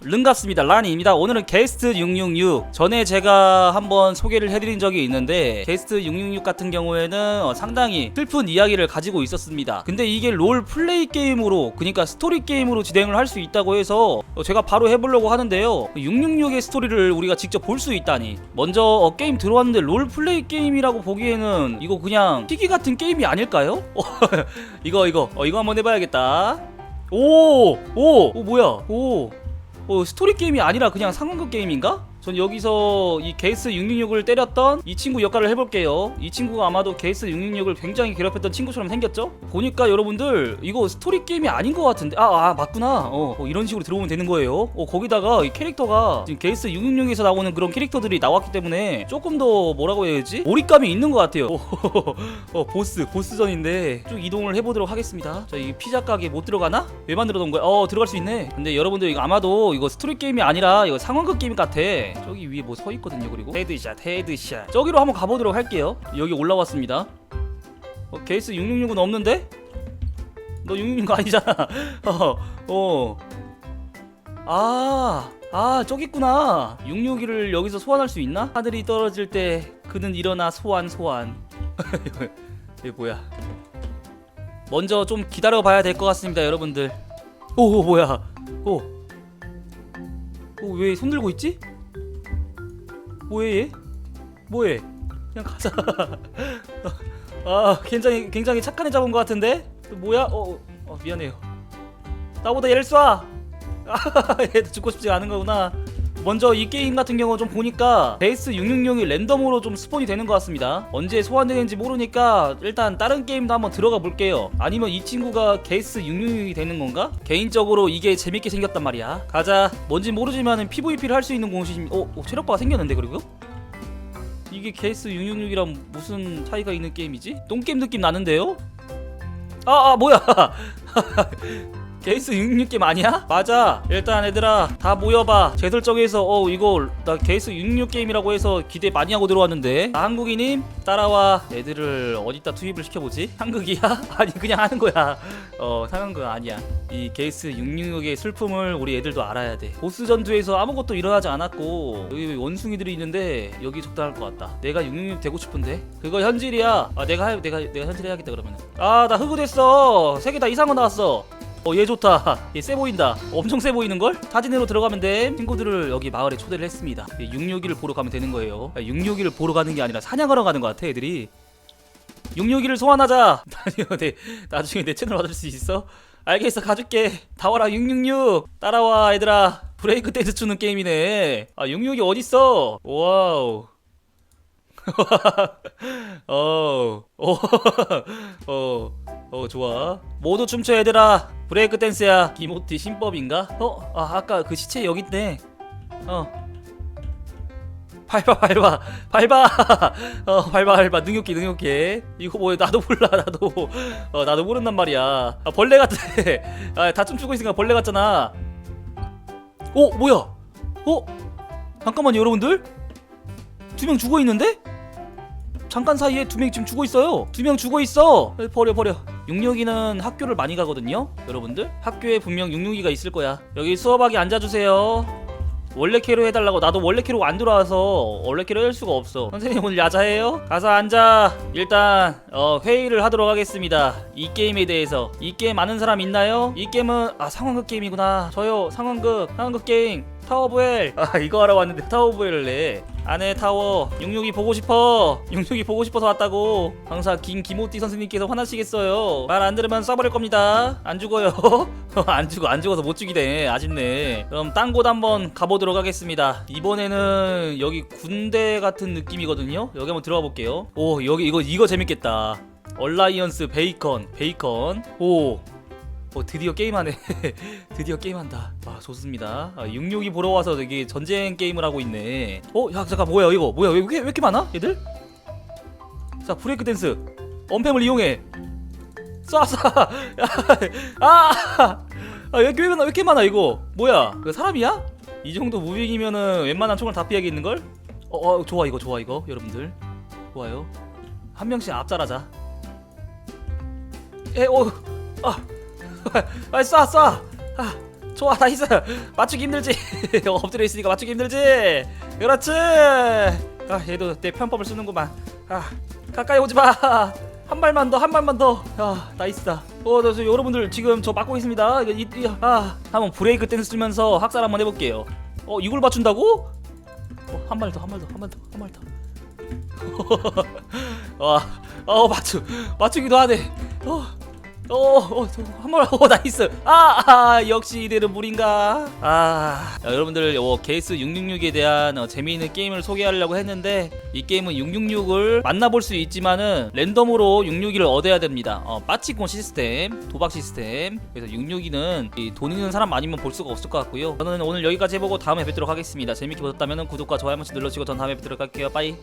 른갑습니다. 라니입니다. 오늘은 게스트 666 전에 제가 한번 소개를 해드린 적이 있는데 게스트 666 같은 경우에는 어, 상당히 슬픈 이야기를 가지고 있었습니다. 근데 이게 롤 플레이 게임으로 그러니까 스토리 게임으로 진행을 할 수 있다고 해서 어, 제가 바로 해보려고 하는데요. 666의 스토리를 우리가 직접 볼 수 있다니. 먼저 어, 게임 들어왔는데 롤 플레이 게임이라고 보기에는 이거 그냥 희귀 같은 게임이 아닐까요? 어, 이거 이거. 어, 이거 한번 해봐야겠다. 오! 오! 오 뭐야? 오 어, 스토리 게임이 아니라 그냥 상황극 게임인가? 전 여기서 이 게이스 666을 때렸던 이 친구 역할을 해볼게요. 이 친구가 아마도 게이스 666을 굉장히 괴롭혔던 친구처럼 생겼죠? 보니까 여러분들 이거 스토리 게임이 아닌 것 같은데 아, 아 맞구나. 어, 어, 이런 식으로 들어오면 되는 거예요. 어, 거기다가 이 캐릭터가 지금 게이스 666에서 나오는 그런 캐릭터들이 나왔기 때문에 조금 더 뭐라고 해야 되지? 몰입감이 있는 것 같아요. 어, 어, 보스 보스전인데 쭉 이동을 해보도록 하겠습니다. 자, 이 피자 가게 못 들어가나? 왜 만들어 놓은 거야? 어 들어갈 수 있네. 근데 여러분들 이거 아마도 이거 스토리 게임이 아니라 이거 상황극 게임 같아. 저기 위에 뭐 서 있거든요. 그리고 헤드샷, 헤드샷. 저기로 한번 가보도록 할게요. 여기 올라왔습니다. 어, 케이스 666은 없는데? 너 666 아니잖아. 어, 어. 아, 아, 저기 있구나. 661을 여기서 소환할 수 있나? 하늘이 떨어질 때 그는 일어나 소환, 소환. 이게 뭐야? 먼저 좀 기다려 봐야 될 것 같습니다, 여러분들. 오, 오 뭐야? 오. 오, 왜 손 들고 있지? 뭐해 얘? 뭐해? 그냥 가자. 아, 굉장히 굉장히 착한 애 잡은 것 같은데? 뭐야? 어, 어, 어 미안해요. 나보다 얘를 쏴. 아, 얘도 죽고 싶지 않은 거구나. 먼저 이 게임 같은 경우 좀 보니까 베이스 666이 랜덤으로 좀 스폰이 되는 것 같습니다. 언제 소환되는지 모르니까 일단 다른 게임도 한번 들어가 볼게요. 아니면 이 친구가 게이스 666이 되는 건가? 개인적으로 이게 재밌게 생겼단 말이야. 가자. 뭔지 모르지만은 PVP를 할 수 있는 공식. 어, 어 체력바가 생겼는데 그리고? 이게 게이스 666이랑 무슨 차이가 있는 게임이지? 똥게임 느낌 나는데요? 아, 아 뭐야? 게이스 666게임 아니야? 맞아. 일단 얘들아 다 모여봐. 제 설정에서 어 이거 나 게이스 666 게임이라고 해서 기대 많이 하고 들어왔는데. 나 한국인임 따라와. 애들을 어디다 투입을 시켜보지? 한국이야? 아니 그냥 하는 거야. 어 상한국 아니야. 이 게이스 666의 슬픔을 우리 애들도 알아야 돼. 보스 전투에서 아무것도 일어나지 않았고 여기 원숭이들이 있는데 여기 적당할 것 같다. 내가 666 되고 싶은데? 그거 현질이야. 아 내가 해 내가 내가 현질 해야겠다 그러면 아나 흑우 됐어. 세 개 다 이상한 거 나왔어 어 얘 좋다. 얘 세 보인다. 엄청 세 보이는걸? 사진으로 들어가면 돼 친구들을 여기 마을에 초대를 했습니다. 661을 보러 가면 되는 거예요. 661을 보러 가는 게 아니라 사냥하러 가는 것 같아 애들이. 661을 소환하자. 나중에 내, 나중에 내 채널 받을 수 있어? 알겠어 가줄게. 다 와라 666 따라와 얘들아. 브레이크 댄스 추는 게임이네. 아 666이 어딨어? 와우. 어, 어, 어, 어, 좋아. 모두 춤춰 얘들아. 브레이크 댄스야. 기모티 신법인가? 어, 아, 아까 그 시체 여기 있네. 어. 밟아, 밟아, 밟아. 어, 밟아, 밟아. 능욕기, 능욕기. 이거 뭐야? 나도 몰라, 나도. 어, 나도 모른단 말이야. 아, 벌레 같아. 아, 다 춤추고 있으니까 벌레 같잖아. 어, 뭐야? 어? 잠깐만요, 여러분들. 두 명 죽어 있는데? 잠깐 사이에 두 명 지금 죽어 있어요. 두 명 죽어 있어. 에, 버려 버려. 662는 학교를 많이 가거든요. 여러분들 학교에 분명 662가 있을 거야. 여기 수업하기 앉아주세요. 원래 캐로 해달라고 나도 원래 캐로 안 들어와서 원래 캐로 할 수가 없어 선생님 오늘 야자해요? 가서 앉아 일단 어, 회의를 하도록 하겠습니다 이 게임에 대해서 이 게임 아는 사람 있나요? 이 게임은 아 상황극 게임이구나 저요 상황극 상황극 게임 타워 오브 헬아 이거 하러 왔는데 타워 오브 헬을 내 안에 타워 66이 보고 싶어. 66이 보고 싶어서 왔다고. 항상 긴 기모띠 선생님께서 화나시겠어요. 말 안 들으면 쏴버릴 겁니다. 안 죽어요. 안 죽어 안 죽어서 못 죽이네. 아쉽네. 그럼 딴 곳 한번 가보도록 하겠습니다. 이번에는 여기 군대 같은 느낌이거든요. 여기 한번 들어가 볼게요. 오 여기 이거 이거 재밌겠다. 얼라이언스 베이컨 베이컨. 오 어, 드디어 게임하네. 드디어 게임한다. 아, 좋습니다. 아, 662 보러 와서 되게 전쟁 게임을 하고 있네. 어, 야, 잠깐, 뭐야, 이거? 뭐야, 왜, 이렇게- 왜 이렇게 많아? 얘들? 자, 브레이크 댄스. 언팸을 이용해. 쏴, 쏴. 야, 아! 아, 왜 이렇게 많아, 왜 이렇게 많아, 이거? 뭐야? 그 사람이야? 이 정도 무빙이면은 웬만한 총을 다 피하겠는걸? 어, 어, 좋아, 이거, 좋아, 이거. 여러분들. 좋아요. 한 명씩 앞잘하자. 에, 어, 아. 아, 쏴, 쏴. 아, 좋아 나이스. 맞추기 힘들지? 엎드려 있으니까 맞추기 힘들지? 그렇지. 아 얘도 내 편법을 쓰는구만. 아 가까이 오지 마 한 발만 더 한 발만 더 아 나이스다. 어 저, 저, 여러분들 지금 저 맞고 있습니다. 이, 이, 아 한번 브레이크 댄스 쓰면서 학살 한번 해볼게요. 어 이걸 맞춘다고? 어, 한 발 더 한 발 더 한 발 더 한 발 더. 와, 어 맞추 맞추기도 하네. 어, 어, 어, 한번 어, 나이스. 아, 아, 역시 이대로 물인가? 아, 자, 여러분들, 어, 게이스 666에 대한 어, 재미있는 게임을 소개하려고 했는데 이 게임은 666을 만나볼 수 있지만은 랜덤으로 662를 얻어야 됩니다. 어, 빠치콘 시스템, 도박 시스템. 그래서 662는 이돈 있는 사람 아니면 볼 수가 없을 것 같고요. 저는 오늘 여기까지 해보고 다음에 뵙도록 하겠습니다. 재밌게 보셨다면 구독과 좋아요 한 번씩 눌러주시고 전 다음에 뵙도록 할게요. 빠이.